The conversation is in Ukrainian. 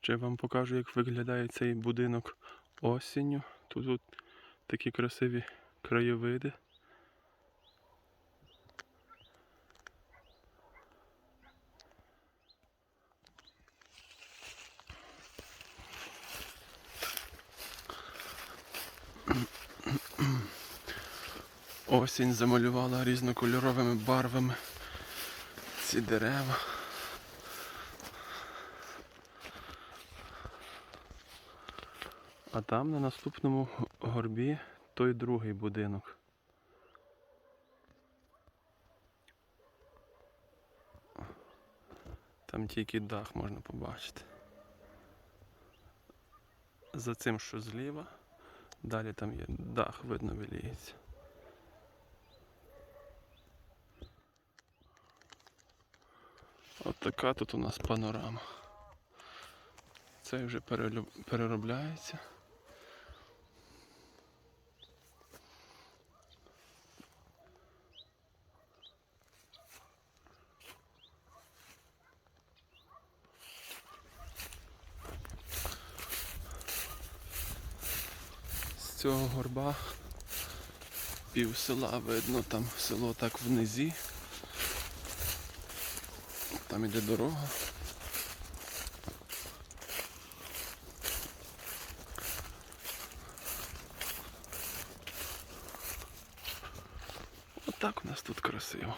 Ще вам покажу, як виглядає цей будинок осінню. Тут, тут такі красиві краєвиди. Осінь замалювала різнокольоровими барвами ці дерева. А там на наступному горбі той другий будинок. Там тільки дах можна побачити. За цим, що зліва, далі там є дах, видно виліється. От така тут у нас панорама. Це вже переробляється. Цього горба пів села видно, там село так внизі. Там іде дорога. Отак у нас тут красиво.